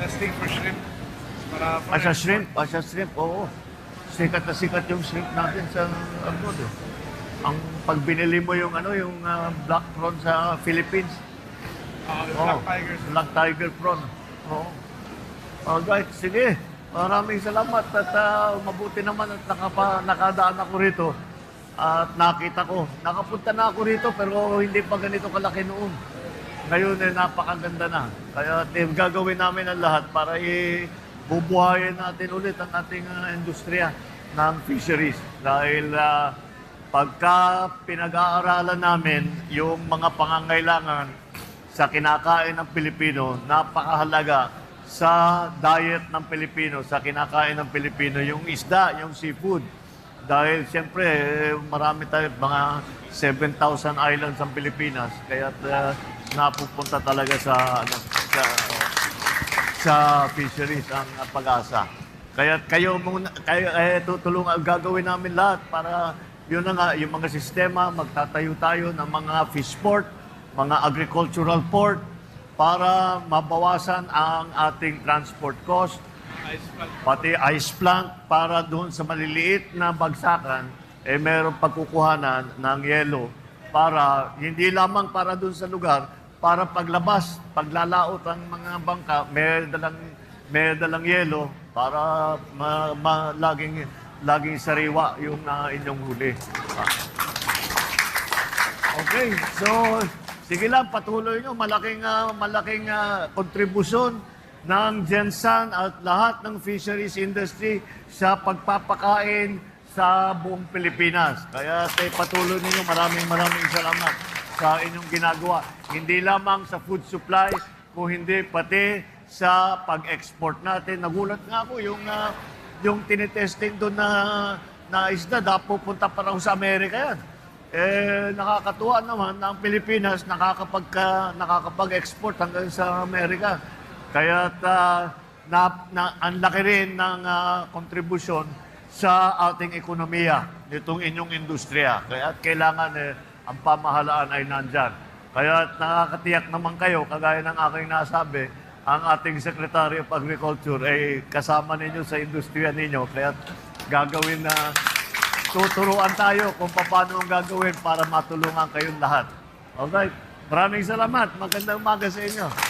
testing for shrimp. Para Ah, sa shrimp, ah, sa shrimp, oo. Sikat na sikat yung shrimp natin sa abroad eh. Ang pag binili mo yung ano, yung ah, black prawn sa Philippines, Uh, Oo. Black Tigers. Black Tiger prawn. Oo. Alright, sige. Maraming salamat at ah, mabuti naman at nakapa, nakadaan ako rito at nakita ko. Nakapunta na ako rito pero hindi pa ganito kalaki noon. Ngayon eh, napakaganda na. Kaya eh, gagawin namin ang lahat para i-bubuhayin natin ulit ang ating ah, industriya ng fisheries. Dahil ah, pagka pinag-aaralan namin yung mga pangangailangan sa kinakain ng Pilipino, napakahalaga sa diet ng Pilipino, sa kinakain ng Pilipino, yung isda, yung seafood. Dahil siyempre, eh, marami tayo, mga 7,000 islands ang Pilipinas, kaya uh, napupunta talaga sa, ano, sa, sa fisheries ang pag-asa. Kaya kayo muna, kayo, eh, tutulungan, gagawin namin lahat para yun na nga, yung mga sistema, magtatayo tayo ng mga fish port, mga agricultural port, para mabawasan ang ating transport cost, pati ice plant para doon sa maliliit na bagsakan, eh meron pagkukuhanan ng yelo para hindi lamang para doon sa lugar, para paglabas, paglalaot ang mga bangka, may dalang, may dalang yelo para ma, ma- laging, laging sariwa yung na inyong huli. Okay, so sige lang patuloy nyo malaking ah, malaking ah, kontribusyon ng Gensan at lahat ng fisheries industry sa pagpapakain sa buong Pilipinas. Kaya tay patuloy ninyo maraming maraming salamat sa inyong ginagawa. Hindi lamang sa food supply, kung hindi pati sa pag-export natin. Nagulat nga ako yung ah, yung tinitesting doon na na isda, dapat pupunta pa raw sa Amerika yan. Eh, nakakatuwa naman na ang Pilipinas nakakapag, nakakapag-export hanggang sa Amerika. Kaya na, na, ang laki rin ng ah, kontribusyon sa ating ekonomiya nitong inyong industriya. Kaya kailangan eh, ang pamahalaan ay nandyan. Kaya nakakatiyak naman kayo, kagaya ng aking nasabi, ang ating Secretary of Agriculture ay kasama ninyo sa industriya ninyo. Kaya gagawin na tuturuan tayo kung paano ang gagawin para matulungan kayong lahat. Alright. Maraming salamat. Magandang umaga sa inyo.